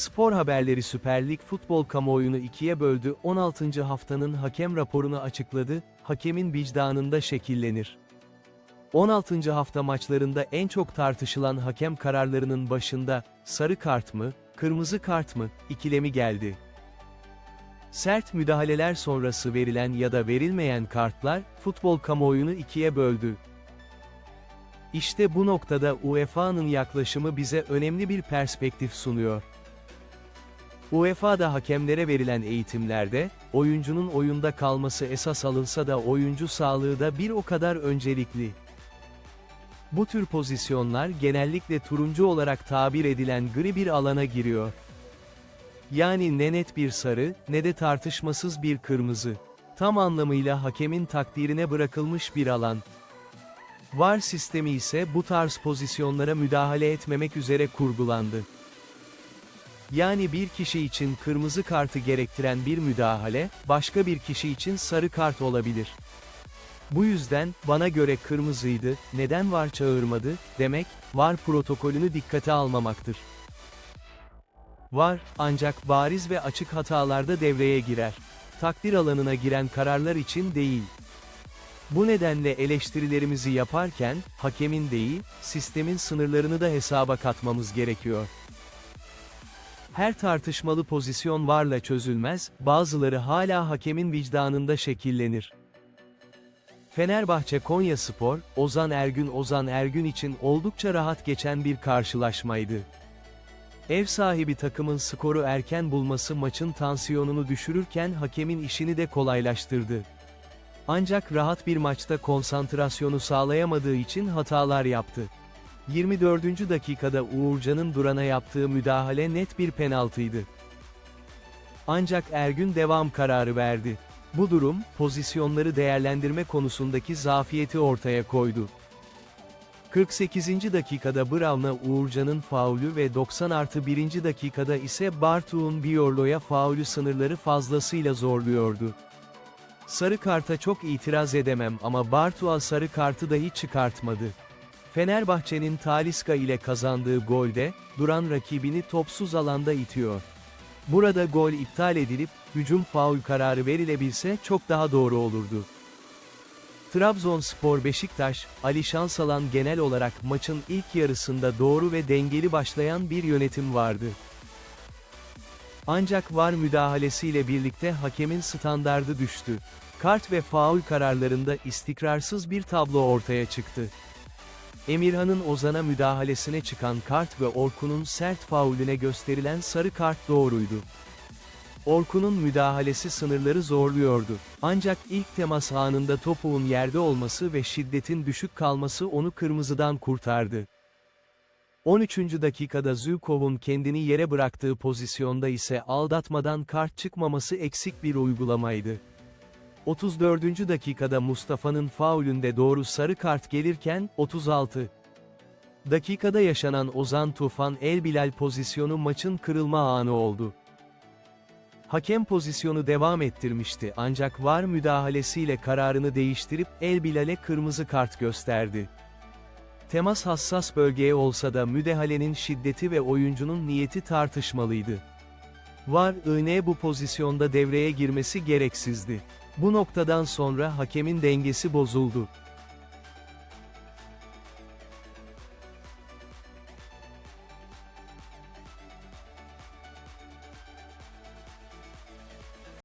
Spor haberleri Süper Lig futbol kamuoyunu ikiye böldü 16. haftanın hakem raporunu açıkladı, hakemin vicdanında şekillenir. 16. hafta maçlarında en çok tartışılan hakem kararlarının başında, sarı kart mı, kırmızı kart mı, ikilemi geldi. Sert müdahaleler sonrası verilen ya da verilmeyen kartlar, futbol kamuoyunu ikiye böldü. İşte bu noktada UEFA'nın yaklaşımı bize önemli bir perspektif sunuyor. UEFA'da hakemlere verilen eğitimlerde, oyuncunun oyunda kalması esas alınsa da oyuncu sağlığı da bir o kadar öncelikli. Bu tür pozisyonlar genellikle turuncu olarak tabir edilen gri bir alana giriyor. Yani ne net bir sarı, ne de tartışmasız bir kırmızı. Tam anlamıyla hakemin takdirine bırakılmış bir alan. VAR sistemi ise bu tarz pozisyonlara müdahale etmemek üzere kurgulandı. Yani bir kişi için kırmızı kartı gerektiren bir müdahale, başka bir kişi için sarı kart olabilir. Bu yüzden, bana göre kırmızıydı, neden var çağırmadı, demek, var protokolünü dikkate almamaktır. Var, ancak bariz ve açık hatalarda devreye girer. Takdir alanına giren kararlar için değil. Bu nedenle eleştirilerimizi yaparken, hakemin değil, sistemin sınırlarını da hesaba katmamız gerekiyor. Her tartışmalı pozisyon varla çözülmez, bazıları hala hakemin vicdanında şekillenir. Fenerbahçe Konyaspor, Ozan Ergün Ozan Ergün için oldukça rahat geçen bir karşılaşmaydı. Ev sahibi takımın skoru erken bulması maçın tansiyonunu düşürürken hakemin işini de kolaylaştırdı. Ancak rahat bir maçta konsantrasyonu sağlayamadığı için hatalar yaptı. 24. dakikada Uğurcan'ın Duran'a yaptığı müdahale net bir penaltıydı. Ancak Ergün devam kararı verdi. Bu durum, pozisyonları değerlendirme konusundaki zafiyeti ortaya koydu. 48. dakikada Brown'a Uğurcan'ın faulü ve 90 artı 1. dakikada ise Bartu'nun Biorlo'ya faulü sınırları fazlasıyla zorluyordu. Sarı karta çok itiraz edemem ama Bartua sarı kartı dahi çıkartmadı. Fenerbahçe'nin Taliska ile kazandığı golde, duran rakibini topsuz alanda itiyor. Burada gol iptal edilip, hücum faul kararı verilebilse çok daha doğru olurdu. Trabzonspor Beşiktaş, Ali Şansalan genel olarak maçın ilk yarısında doğru ve dengeli başlayan bir yönetim vardı. Ancak VAR müdahalesiyle birlikte hakemin standardı düştü. Kart ve faul kararlarında istikrarsız bir tablo ortaya çıktı. Emirhan'ın Ozan'a müdahalesine çıkan kart ve Orkun'un sert faulüne gösterilen sarı kart doğruydu. Orkun'un müdahalesi sınırları zorluyordu. Ancak ilk temas anında topuğun yerde olması ve şiddetin düşük kalması onu kırmızıdan kurtardı. 13. dakikada Zükov'un kendini yere bıraktığı pozisyonda ise aldatmadan kart çıkmaması eksik bir uygulamaydı. 34. dakikada Mustafa'nın faulünde doğru sarı kart gelirken, 36. dakikada yaşanan Ozan Tufan El Bilal pozisyonu maçın kırılma anı oldu. Hakem pozisyonu devam ettirmişti ancak VAR müdahalesiyle kararını değiştirip El Bilal'e kırmızı kart gösterdi. Temas hassas bölgeye olsa da müdahalenin şiddeti ve oyuncunun niyeti tartışmalıydı. VAR, IN bu pozisyonda devreye girmesi gereksizdi. Bu noktadan sonra hakemin dengesi bozuldu.